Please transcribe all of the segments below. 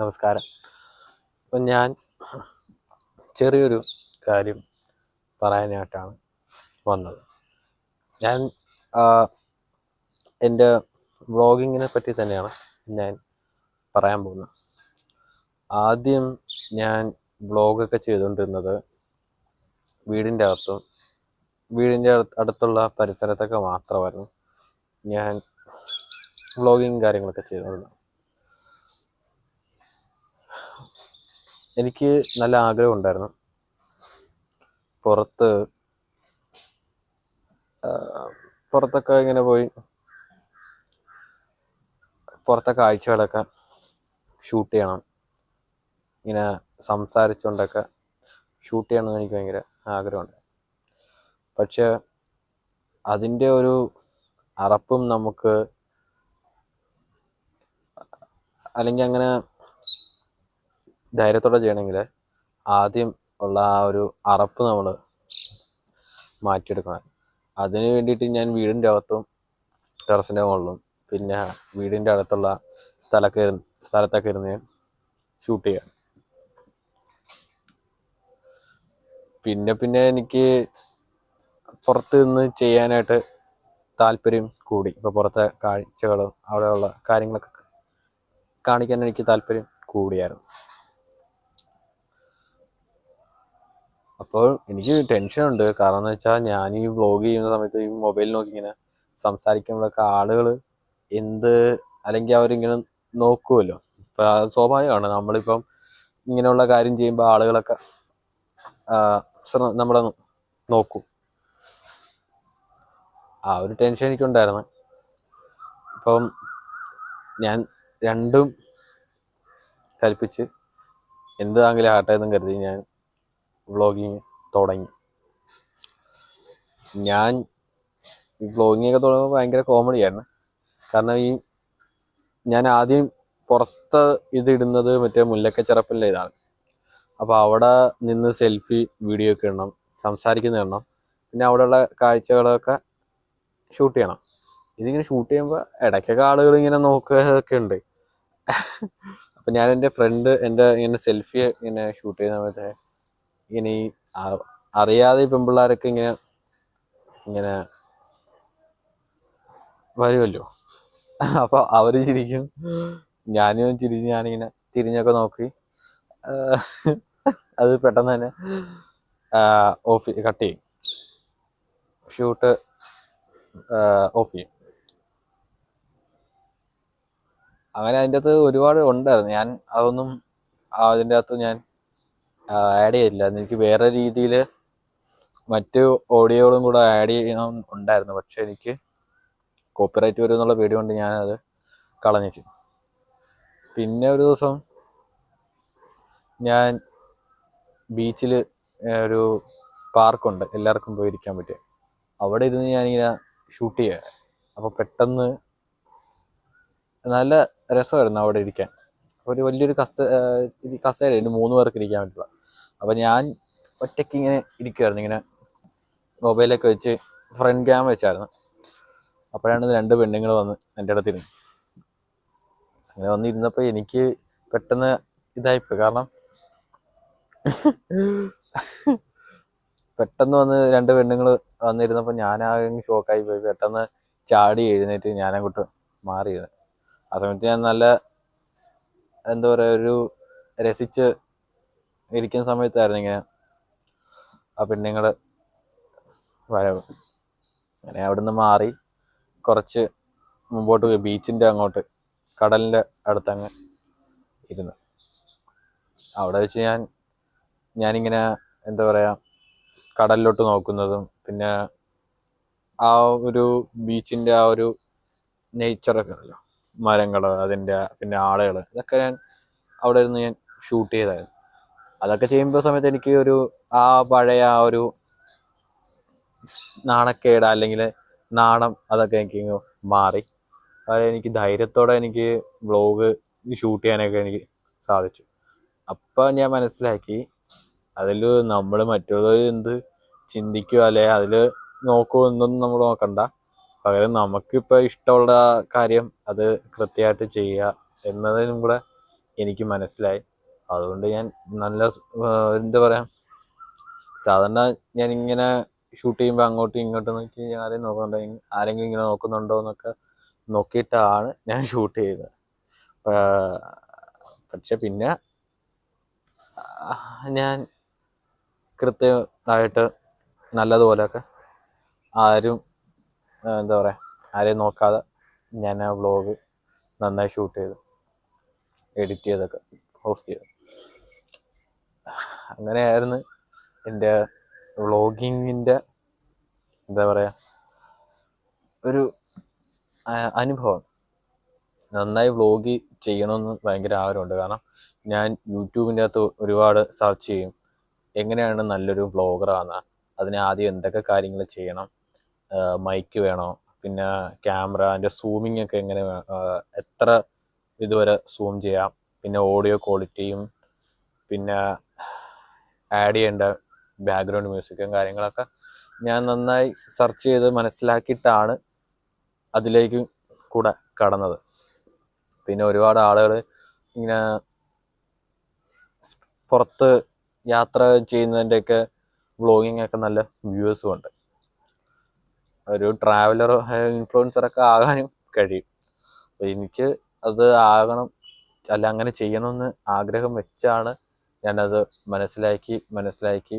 നമസ്കാരം. അപ്പം ഞാൻ ചെറിയൊരു കാര്യം പറയാനായിട്ടാണ് വന്നത്. ഞാൻ എന്റെ വ്ളോഗിങ്ങിനെ പറ്റി തന്നെയാണ് ഞാൻ പറയാൻ പോകുന്നത്. ആദ്യം ഞാൻ വ്ളോഗൊക്കെ ചെയ്തുകൊണ്ടിരുന്നത് വീടിന്റെ അകത്തും വീടിന്റെ അടുത്തുള്ള പരിസരത്തൊക്കെ മാത്രമായിരുന്നു ഞാൻ വ്ളോഗിങ് കാര്യങ്ങളൊക്കെ ചെയ്തുകൊണ്ടിരുന്നത്. എനിക്ക് നല്ല ആഗ്രഹം ഉണ്ടായിരുന്നു. പുറത്ത് പുറത്തൊക്കെ ഇങ്ങനെ പോയി പുറത്തെ കാഴ്ചകളൊക്കെ ഷൂട്ട് ചെയ്യണം. ഇങ്ങനെ സംസാരിച്ചുകൊണ്ടൊക്കെ ഷൂട്ട് ചെയ്യണമെന്ന് എനിക്ക് ഭയങ്കര ആഗ്രഹമുണ്ട്. പക്ഷെ അതിന്റെ ഒരു അറപ്പും നമുക്ക് അല്ലെങ്കിൽ അങ്ങനെ ധൈര്യത്തോടെ ചെയ്യണമെങ്കിൽ ആദ്യം ഉള്ള ആ ഒരു അറപ്പ് നമ്മൾ മാറ്റിയെടുക്കണം. അതിന് വേണ്ടിയിട്ട് ഞാൻ വീടിന്റെ അകത്തും ടെറസിന്റെ മുകളിലും പിന്നെ വീടിന്റെ അടുത്തുള്ള സ്ഥലക്ക് സ്ഥലത്തൊക്കെ ഇരുന്ന് ഷൂട്ട് ചെയ്യാം. പിന്നെ പിന്നെ എനിക്ക് പുറത്ത് നിന്ന് ചെയ്യാനായിട്ട് താല്പര്യം കൂടി. ഇപ്പോൾ പുറത്തെ കാഴ്ചകളും അവിടെയുള്ള കാര്യങ്ങളൊക്കെ കാണിക്കാൻ എനിക്ക് താല്പര്യം കൂടിയായിരുന്നു. അപ്പോൾ എനിക്ക് ടെൻഷനുണ്ട് കാരണം എന്ന് വെച്ചാൽ ഞാൻ ഈ വ്ളോഗ് ചെയ്യുന്ന സമയത്ത് ഈ മൊബൈൽ നോക്കി ഇങ്ങനെ സംസാരിക്കുമ്പോഴൊക്കെ ആളുകൾ എന്ത് അല്ലെങ്കിൽ അവരിങ്ങനെ നോക്കുമല്ലോ ഇപ്പം സ്വാഭാവികമാണ്. നമ്മളിപ്പം ഇങ്ങനെയുള്ള കാര്യം ചെയ്യുമ്പോൾ ആളുകളൊക്കെ നമ്മളെ നോക്കും. ആ ഒരു ടെൻഷൻ എനിക്കുണ്ടായിരുന്നു. ഇപ്പം ഞാൻ രണ്ടും കൽപ്പിച്ച് എന്താണെങ്കിലും ആട്ടെ എന്നും കരുതി ഞാൻ വ്ളോഗിങ് തുടങ്ങി. ഞാൻ ഈ വ്ളോഗിങ് ഒക്കെ തുടങ്ങുമ്പോൾ ഭയങ്കര ആയിരുന്നു. കാരണം ഈ ഞാൻ ആദ്യം പുറത്ത് ഇതിടുന്നത് മറ്റേ മറ്റേ മുല്ലക്കച്ചിറപ്പിലെ ഇതാണ്. അപ്പോൾ അവിടെ നിന്ന് സെൽഫി വീഡിയോ ഒക്കെ ഇടണം സംസാരിക്കുന്ന ഇടണം പിന്നെ അവിടെയുള്ള കാഴ്ചകളൊക്കെ ഷൂട്ട് ചെയ്യണം. ഇതിങ്ങനെ ഷൂട്ട് ചെയ്യുമ്പോൾ ഇടയ്ക്കൊക്കെ ആളുകൾ ഇങ്ങനെ നോക്കുകയൊക്കെ ഉണ്ട്. അപ്പം ഞാൻ എന്റെ ഫ്രണ്ട് എന്റെ ഇങ്ങനെ സെൽഫി ഇങ്ങനെ ഷൂട്ട് ചെയ്യുന്ന സമയത്ത് ഇങ്ങനെ ഈ അറിയാതെ പെൺപിള്ളേരൊക്കെ ഇങ്ങനെ ഇങ്ങനെ വരുമല്ലോ അപ്പൊ അവർ ചിരിക്കും. ഞാനും ചിരിച്ച് ഞാനിങ്ങനെ തിരിഞ്ഞൊക്കെ നോക്കി. അത് പെട്ടെന്ന് തന്നെ ഓഫ് കട്ട് ചെയ്യും. ഷൂട്ട് ഓഫ് ചെയ്യും. അങ്ങനെ അതിന്റെ അകത്ത് ഒരുപാട് ഉണ്ടായിരുന്നു. ഞാൻ അതൊന്നും അതിന്റെ അകത്ത് ഞാൻ ആഡ് ചെയ്തില്ല. എനിക്ക് വേറെ രീതിയിൽ മറ്റ് ഓഡിയോകളും കൂടെ ആഡ് ചെയ്യണം ഉണ്ടായിരുന്നു. പക്ഷെ എനിക്ക് കോപ്പിറൈറ്റ് വരും എന്നുള്ള പേടി കൊണ്ട് ഞാനത് കളഞ്ഞു പിന്നെ ഒരു ദിവസം ഞാൻ ബീച്ചിൽ ഒരു പാർക്കുണ്ട് എല്ലാവർക്കും പോയി പോയിരിക്കാൻ പറ്റിയ. അവിടെ ഇരുന്ന് ഞാനിങ്ങനെ ഷൂട്ട് ചെയ്യാൻ അപ്പോൾ പെട്ടെന്ന് നല്ല രസമായിരുന്നു അവിടെ ഇരിക്കാൻ. ഒരു വലിയൊരു കസ ഏർ കസേര ഉണ്ട് മൂന്ന് പേർക്ക് ഇരിക്കാൻ പറ്റില്ല. അപ്പോൾ ഞാൻ ഒറ്റയ്ക്ക് ഇങ്ങനെ ഇരിക്കുമായിരുന്നു ഇങ്ങനെ മൊബൈലൊക്കെ വെച്ച് ഫ്രണ്ട് ക്യാം വെച്ചായിരുന്നു. അപ്പോഴാണ് രണ്ട് പെണ്ണുങ്ങൾ വന്ന് എന്റെ അടുത്തിരുന്നു അങ്ങനെ വന്നിരുന്നപ്പോൾ എനിക്ക് പെട്ടെന്ന് ഇതായിപ്പോയി. കാരണം പെട്ടെന്ന് വന്ന് രണ്ട് പെണ്ണുങ്ങൾ വന്നിരുന്നപ്പോൾ ഞാനാകെ ഷോക്കായി പോയി. പെട്ടെന്ന് ചാടി എഴുന്നേറ്റ് ഞാനങ്ങോട്ട് മാറിയത് ആ സമയത്ത് ഞാൻ നല്ല എന്താ പറയുക ഒരു രസിച്ച് ഇരിക്കുന്ന സമയത്തായിരുന്നു ഇങ്ങനെ ആ പെണ്ണുങ്ങൾ വരവ്. അങ്ങനെ അവിടുന്ന് മാറി കുറച്ച് മുമ്പോട്ട് പോയി ബീച്ചിന്റെ അങ്ങോട്ട് കടലിന്റെ അടുത്തങ്ങ് ഇരുന്ന്. അവിടെ വെച്ച് ഞാൻ ഞാനിങ്ങനെ എന്താ പറയുക കടലിലോട്ട് നോക്കുന്നതും പിന്നെ ആ ഒരു ബീച്ചിന്റെ ആ ഒരു നേച്ചറൊക്കെ ഉണ്ടല്ലോ. മരങ്ങൾ അതിന്റെ പിന്നെ ആളുകൾ ഇതൊക്കെ ഞാൻ അവിടെ ഇരുന്ന് ഞാൻ ഷൂട്ട് ചെയ്തായിരുന്നു. അതൊക്കെ ചെയ്യുമ്പോൾ സമയത്ത് എനിക്ക് ഒരു ആ പഴയ ആ ഒരു നാണക്കേട് അല്ലെങ്കിൽ നാണം അതൊക്കെ എനിക്ക് മാറി. അത് എനിക്ക് ധൈര്യത്തോടെ എനിക്ക് വ്ളോഗ് ഷൂട്ട് ചെയ്യാനൊക്കെ എനിക്ക് സാധിച്ചു. അപ്പം ഞാൻ മനസ്സിലാക്കി അതിൽ നമ്മൾ മറ്റുള്ളവർ എന്ത് ചിന്തിക്കുക അല്ലെ അതിൽ നോക്കുമോ എന്നൊന്നും നമ്മൾ നോക്കണ്ട. പകരം നമുക്കിപ്പോൾ ഇഷ്ടമുള്ള കാര്യം അത് കൃത്യമായിട്ട് ചെയ്യുക എന്നതിനും കൂടെ എനിക്ക് മനസ്സിലായി. അതുകൊണ്ട് ഞാൻ നല്ല എന്താ പറയാ സാധാരണ ഞാൻ ഇങ്ങനെ ഷൂട്ട് ചെയ്യുമ്പോൾ അങ്ങോട്ടും ഇങ്ങോട്ടും നോക്കി ആരെയും നോക്കുന്നുണ്ടോ? ആരെങ്കിലും ഇങ്ങനെ നോക്കുന്നുണ്ടോ എന്നൊക്കെ നോക്കിയിട്ടാണ് ഞാൻ ഷൂട്ട് ചെയ്തത്. പക്ഷെ പിന്നെ ഞാൻ കൃത്യമായിട്ട് നല്ലതുപോലെയൊക്കെ ആരും എന്താ പറയുക ആരെയും നോക്കാതെ ഞാൻ ആ വ്ളോഗ് നന്നായി ഷൂട്ട് ചെയ്തു എഡിറ്റ് ചെയ്തൊക്കെ പോസ്റ്റ് ചെയ്തു. അങ്ങനെയായിരുന്നു എന്റെ വ്ളോഗിങ്ങിന്റെ എന്താ പറയുക ഒരു അനുഭവം. നന്നായി വ്ളോഗ് ചെയ്യണമെന്ന് ഭയങ്കര ആഗ്രഹമുണ്ട്. കാരണം ഞാൻ യൂട്യൂബിന്റെ അകത്ത് ഒരുപാട് സെർച്ച് ചെയ്യും. എങ്ങനെയാണ് നല്ലൊരു ആകുക അതിന് ആദ്യം എന്തൊക്കെ കാര്യങ്ങൾ ചെയ്യണം? മൈക്ക് വേണോ. പിന്നെ ക്യാമറ അതിന്റെ സൂമിംഗ് ഒക്കെ എങ്ങനെ എത്ര ഇതുവരെ സൂം ചെയ്യാം. പിന്നെ ഓഡിയോ ക്വാളിറ്റിയും പിന്നെ ആഡ് ചെയ്യേണ്ട ബാക്ക്ഗ്രൗണ്ട് മ്യൂസിക്കും കാര്യങ്ങളൊക്കെ ഞാൻ നന്നായി സെർച്ച് ചെയ്ത് മനസ്സിലാക്കിയിട്ടാണ് അതിലേക്ക് കൂടെ കടന്നത്. പിന്നെ ഒരുപാട് ആളുകൾ ഇങ്ങനെ പുറത്ത് യാത്ര ചെയ്യുന്നതിന്റെയൊക്കെ വ്ളോഗിങ് ഒക്കെ നല്ല വ്യൂവേഴ്സും ഉണ്ട്. ഒരു ട്രാവലർ ഇൻഫ്ലുവൻസറൊക്കെ ആകാനും കഴിയും. അപ്പോൾ എനിക്ക് അത് ആകണം അല്ല അങ്ങനെ ചെയ്യണമെന്ന് ആഗ്രഹം വെച്ചാണ് ഞാനത് മനസ്സിലാക്കി മനസ്സിലാക്കി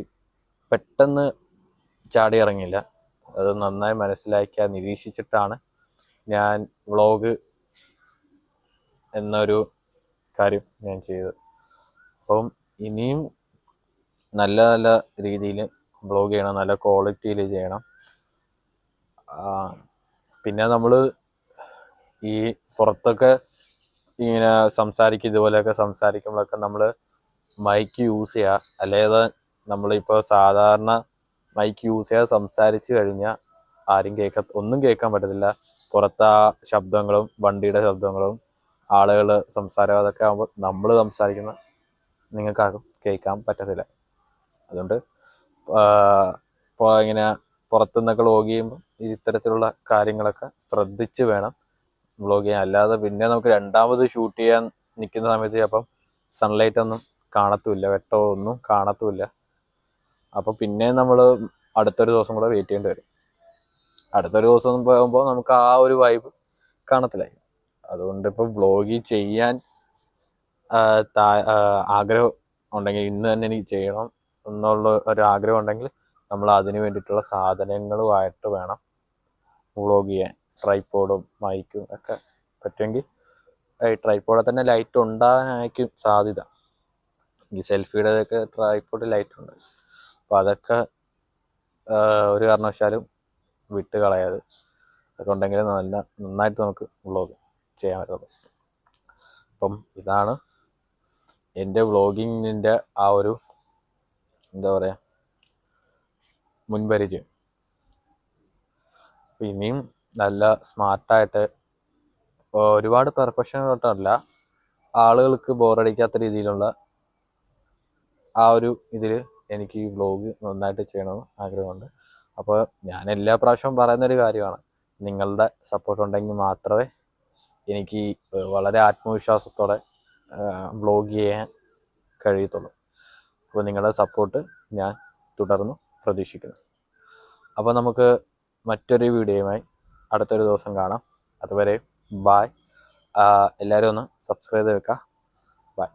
പെട്ടെന്ന് ചാടി ഇറങ്ങില്ല അത് നന്നായി മനസ്സിലാക്കി നിരീക്ഷിച്ചിട്ടാണ് ഞാൻ വ്ളോഗ് എന്നൊരു കാര്യം ഞാൻ ചെയ്തത്. അപ്പം ഇനിയും നല്ല നല്ല രീതിയിൽ വ്ളോഗ് ചെയ്യണം നല്ല ക്വാളിറ്റിയിൽ ചെയ്യണം. പിന്നെ നമ്മൾ ഈ പുറത്തൊക്കെ ഇങ്ങനെ സംസാരിക്കുക ഇതുപോലെയൊക്കെ സംസാരിക്കുമ്പോഴൊക്കെ നമ്മൾ മൈക്ക് യൂസ് ചെയ്യുക അല്ലാതെ നമ്മളിപ്പോൾ സാധാരണ മൈക്ക് യൂസ് ചെയ്യാതെ സംസാരിച്ച് കഴിഞ്ഞാൽ ആരും കേൾക്ക ഒന്നും കേൾക്കാൻ പറ്റത്തില്ല. പുറത്തെ ആ ശബ്ദങ്ങളും വണ്ടിയുടെ ശബ്ദങ്ങളും ആളുകൾ സംസാരം അതൊക്കെ ആകുമ്പോൾ നമ്മൾ സംസാരിക്കുന്ന നിങ്ങൾക്കാർക്കും കേൾക്കാൻ പറ്റത്തില്ല. അതുകൊണ്ട് ഇങ്ങനെ പുറത്തുനിന്നൊക്കെ ലോഗ് ചെയ്യുമ്പോൾ ഇത്തരത്തിലുള്ള കാര്യങ്ങളൊക്കെ ശ്രദ്ധിച്ച് വേണം വ്ളോഗ് ചെയ്യാൻ. അല്ലാതെ പിന്നെ നമുക്ക് രണ്ടാമത് ഷൂട്ട് ചെയ്യാൻ നിൽക്കുന്ന സമയത്ത് അപ്പം സൺലൈറ്റ് ഒന്നും കാണത്തുമില്ല വെട്ടോ ഒന്നും കാണത്തുമില്ല. അപ്പോൾ പിന്നെ നമ്മൾ അടുത്തൊരു ദിവസം കൂടെ വെയിറ്റ് ചെയ്യേണ്ടി വരും. അടുത്തൊരു ദിവസം പോകുമ്പോൾ നമുക്ക് ആ ഒരു വൈബ് കാണത്തില്ല. അതുകൊണ്ട് ഇപ്പോൾ വ്ളോഗ് ചെയ്യാൻ ആഗ്രഹം ഉണ്ടെങ്കിൽ ഇന്ന് തന്നെ എനിക്ക് ചെയ്യണം എന്നുള്ള ഒരു ആഗ്രഹം ഉണ്ടെങ്കിൽ നമ്മൾ അതിന് വേണ്ടിയിട്ടുള്ള സാധനങ്ങളുമായിട്ട് വേണം വ്ളോഗ് ചെയ്യാൻ ട്രൈപ്പോഡും മൈക്കും ഒക്കെ പറ്റുമെങ്കിൽ ഈ ട്രൈപ്പോഡിൽ തന്നെ ലൈറ്റ് ഉണ്ടാകാനായിരിക്കും സാധ്യത. ഈ സെൽഫിയുടെ ഒക്കെ ട്രൈപ്പോഡ് ലൈറ്റ് ഉണ്ട്. അപ്പോൾ അതൊക്കെ ഒരു കാരണവശാലും വിട്ട് കളയാതെ അതൊക്കെ ഉണ്ടെങ്കിൽ നല്ല നന്നായിട്ട് നമുക്ക് വ്ളോഗ് ചെയ്യാൻ പറ്റുള്ളൂ. അപ്പം ഇതാണ് എന്റെ വ്ളോഗിങ്ങിന്റെ ആ ഒരു എന്താ പറയുക മുൻപരിചയം. ഇനിയും നല്ല സ്മാർട്ടായിട്ട് ഒരുപാട് പെർഫെക്ഷൻ തൊട്ടല്ല ആളുകൾക്ക് ബോറടിക്കാത്ത രീതിയിലുള്ള ആ ഒരു ഇതിൽ എനിക്ക് ഈ വ്ലോഗ് നന്നായിട്ട് ചെയ്യണമെന്ന് ആഗ്രഹമുണ്ട്. അപ്പോൾ ഞാൻ എല്ലാ പ്രാവശ്യവും പറയുന്നൊരു കാര്യമാണ് നിങ്ങളുടെ സപ്പോർട്ട് ഉണ്ടെങ്കിൽ മാത്രമേ എനിക്ക് വളരെ ആത്മവിശ്വാസത്തോടെ വ്ളോഗ് ചെയ്യാൻ കഴിയത്തുള്ളൂ. അപ്പോൾ നിങ്ങളുടെ സപ്പോർട്ട് ഞാൻ തുടർന്നും പ്രതീക്ഷിക്കുന്നു. അപ്പോൾ നമുക്ക് മറ്റൊരു വീഡിയോയുമായി അടുത്തൊരു ദിവസം കാണാം. അതുവരെ ബായ് എല്ലാവരും ഒന്ന് സബ്സ്ക്രൈബ് ചെയ്ത് വെക്കുക. ബൈ